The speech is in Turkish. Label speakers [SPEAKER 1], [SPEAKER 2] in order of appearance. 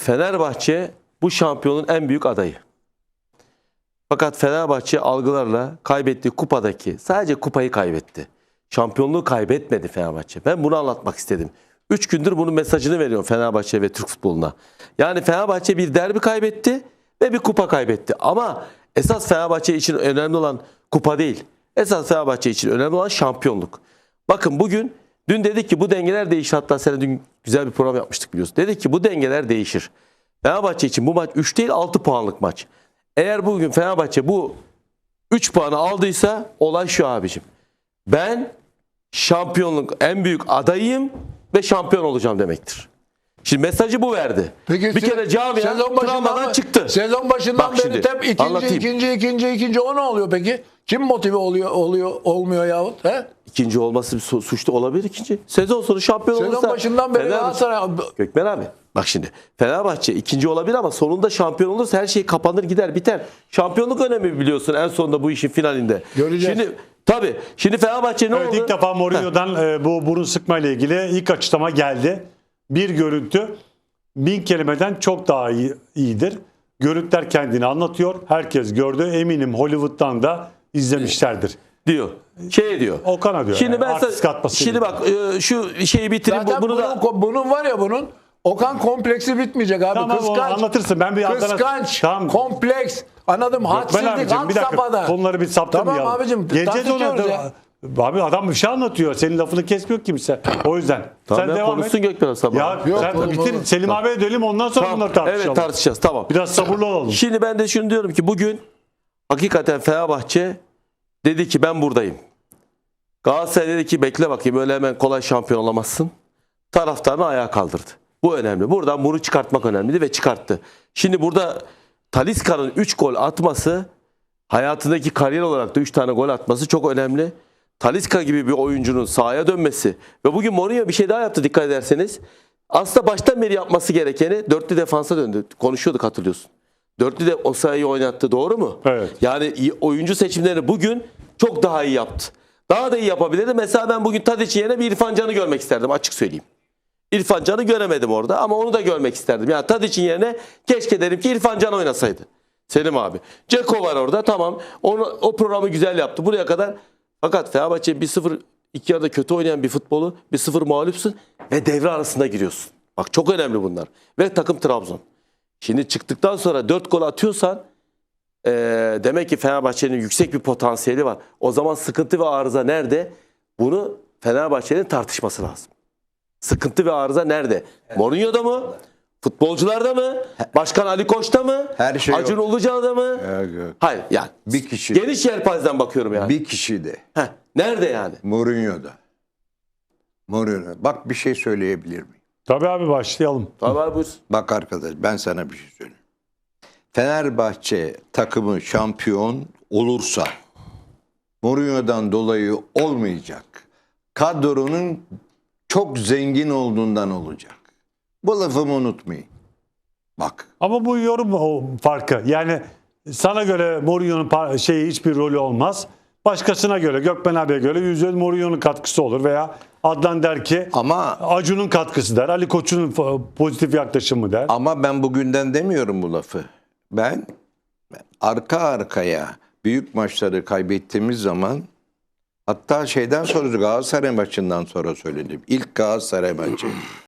[SPEAKER 1] Fenerbahçe bu şampiyonun en büyük adayı. Fakat Fenerbahçe algılarla kaybettiği kupadaki sadece kupayı kaybetti. Şampiyonluğu kaybetmedi Fenerbahçe. Ben bunu anlatmak istedim. Üç gündür bunun mesajını veriyorum Fenerbahçe ve Türk futboluna. Yani Fenerbahçe bir derbi kaybetti ve bir kupa kaybetti. Ama esas Fenerbahçe için önemli olan kupa değil. Esas Fenerbahçe için önemli olan şampiyonluk. Bakın bugün dün dedik ki bu dengeler değişir. Hatta sen dün güzel bir program yapmıştık biliyorsun. Dedik ki bu dengeler değişir. Fenerbahçe için bu maç 3 değil 6 puanlık maç. Eğer bugün Fenerbahçe bu 3 puanı aldıysa olay şu abicim. Ben şampiyonluk en büyük adayım ve şampiyon olacağım demektir. Şimdi mesajı bu verdi. bir
[SPEAKER 2] se-
[SPEAKER 1] kere camia
[SPEAKER 2] sezon başından
[SPEAKER 1] travmadan
[SPEAKER 2] mı-
[SPEAKER 1] çıktı.
[SPEAKER 2] Sezon başından
[SPEAKER 1] Bak
[SPEAKER 2] beri
[SPEAKER 1] şimdi,
[SPEAKER 2] hep ikinci,
[SPEAKER 1] anlatayım.
[SPEAKER 2] ikinci, ikinci, ikinci. O ne oluyor peki? Kim motive oluyor, oluyor, olmuyor yahut? He?
[SPEAKER 1] İkinci olması bir su- suçlu olabilir ikinci. Sezon sonu şampiyon
[SPEAKER 2] Sezon
[SPEAKER 1] olursa
[SPEAKER 2] başından beri
[SPEAKER 1] Fenerbahçe-
[SPEAKER 2] Galatasaray
[SPEAKER 1] Gökmen abi bak şimdi Fenerbahçe ikinci olabilir ama sonunda şampiyon olursa her şey kapanır gider biter. Şampiyonluk önemli biliyorsun en sonunda bu işin finalinde.
[SPEAKER 2] Göreceğiz.
[SPEAKER 1] Şimdi tabii şimdi Fenerbahçe ne
[SPEAKER 3] Evet
[SPEAKER 1] oldu?
[SPEAKER 3] ilk defa Mourinho'dan e, bu burun sıkma ile ilgili ilk açıklama geldi. Bir görüntü bin kelimeden çok daha iyi, iyidir. Görüntüler kendini anlatıyor. Herkes gördü. Eminim Hollywood'dan da izlemişlerdir.
[SPEAKER 1] diyor. Şey diyor.
[SPEAKER 3] Okan'a diyor.
[SPEAKER 1] Şimdi
[SPEAKER 3] yani,
[SPEAKER 1] ben sana, şimdi bak e, şu şeyi bitireyim
[SPEAKER 2] Zaten
[SPEAKER 1] bunu
[SPEAKER 2] bunun,
[SPEAKER 1] da
[SPEAKER 2] bunun var ya bunun Okan kompleksi bitmeyecek abi.
[SPEAKER 3] Tamam,
[SPEAKER 2] Kıskanç.
[SPEAKER 3] anlatırsın. Ben bir Adana-
[SPEAKER 2] Kıskanç.
[SPEAKER 3] Tamam.
[SPEAKER 2] Kompleks. Anladım. Hadsizlik had
[SPEAKER 3] bir dakika
[SPEAKER 2] safhada.
[SPEAKER 3] konuları bir saptamayalım.
[SPEAKER 2] Tamam abicim.
[SPEAKER 3] Geleceğiz ona.
[SPEAKER 2] ya.
[SPEAKER 3] Abi adam bir şey anlatıyor. Senin lafını kesmiyor kimse. O yüzden.
[SPEAKER 1] Tamam
[SPEAKER 3] sen devam et.
[SPEAKER 1] konuşsun Gökmen Sabah.
[SPEAKER 3] Ya
[SPEAKER 2] Yok,
[SPEAKER 3] sen
[SPEAKER 2] oğlum,
[SPEAKER 3] bitir.
[SPEAKER 2] oğlum.
[SPEAKER 3] Selim abiye dönelim ondan sonra
[SPEAKER 1] Tamam,
[SPEAKER 3] bunları tartışalım.
[SPEAKER 1] Evet tartışacağız tamam.
[SPEAKER 3] Biraz sabırlı olalım.
[SPEAKER 1] Şimdi ben de şunu diyorum ki bugün hakikaten Fenerbahçe dedi ki ben buradayım. Galatasaray dedi ki bekle bakayım öyle hemen kolay şampiyon olamazsın. Taraftarını ayağa kaldırdı. Bu önemli. Buradan bunu çıkartmak önemliydi ve çıkarttı. Şimdi burada Taliska'nın 3 gol atması hayatındaki kariyer olarak da 3 tane gol atması çok önemli. Taliska gibi bir oyuncunun sahaya dönmesi ve bugün Mourinho bir şey daha yaptı dikkat ederseniz. Aslında baştan beri yapması gerekeni dörtlü defansa döndü. Konuşuyorduk hatırlıyorsun. Dörtlü de Osayi'yi oynattı doğru mu?
[SPEAKER 3] Evet.
[SPEAKER 1] Yani oyuncu seçimlerini bugün çok daha iyi yaptı. Daha da iyi yapabilirdi. Mesela ben bugün Tadic'in yerine bir İrfan Can'ı görmek isterdim açık söyleyeyim. İrfan Can'ı göremedim orada ama onu da görmek isterdim. Yani Tadic'in yerine keşke derim ki İrfan Can oynasaydı. Selim abi. Ceko var orada tamam. Onu, o programı güzel yaptı buraya kadar. Fakat Fenerbahçe 1-0 iki yarıda kötü oynayan bir futbolu 1-0 mağlupsun ve devre arasında giriyorsun. Bak çok önemli bunlar. Ve takım Trabzon. Şimdi çıktıktan sonra 4 gol atıyorsan eee, demek ki Fenerbahçe'nin yüksek bir potansiyeli var. O zaman sıkıntı ve arıza nerede? Bunu Fenerbahçe'nin tartışması lazım. Sıkıntı ve arıza nerede? Mourinho'da mı? Futbolcularda mı? Başkan Ali Koç'ta mı?
[SPEAKER 4] Her şey
[SPEAKER 1] Acun
[SPEAKER 4] yok.
[SPEAKER 1] Ilıcalı'da mı?
[SPEAKER 4] Yok, yok.
[SPEAKER 1] Hayır yani.
[SPEAKER 4] Bir kişi.
[SPEAKER 1] Geniş yelpazeden bakıyorum yani.
[SPEAKER 4] Bir kişi de.
[SPEAKER 1] Heh, nerede yani?
[SPEAKER 4] Mourinho'da. Mourinho. Bak bir şey söyleyebilir miyim?
[SPEAKER 3] Tabii abi başlayalım.
[SPEAKER 1] Tabii buyur.
[SPEAKER 4] Bak arkadaş ben sana bir şey söyleyeyim. Fenerbahçe takımı şampiyon olursa Mourinho'dan dolayı olmayacak. Kadronun çok zengin olduğundan olacak. Bu lafımı unutmayın. Bak
[SPEAKER 3] Ama bu yorum o farkı. Yani sana göre Mourinho'nun şeyi hiçbir rolü olmaz. Başkasına göre, Gökmen abiye göre yüzde Mourinho'nun katkısı olur veya Adnan der ki
[SPEAKER 4] ama
[SPEAKER 3] Acun'un katkısı der, Ali Koç'un pozitif yaklaşımı der.
[SPEAKER 4] Ama ben bugünden demiyorum bu lafı. Ben arka arkaya büyük maçları kaybettiğimiz zaman hatta şeyden sonra Galatasaray maçından sonra söyledim. İlk Galatasaray maçı.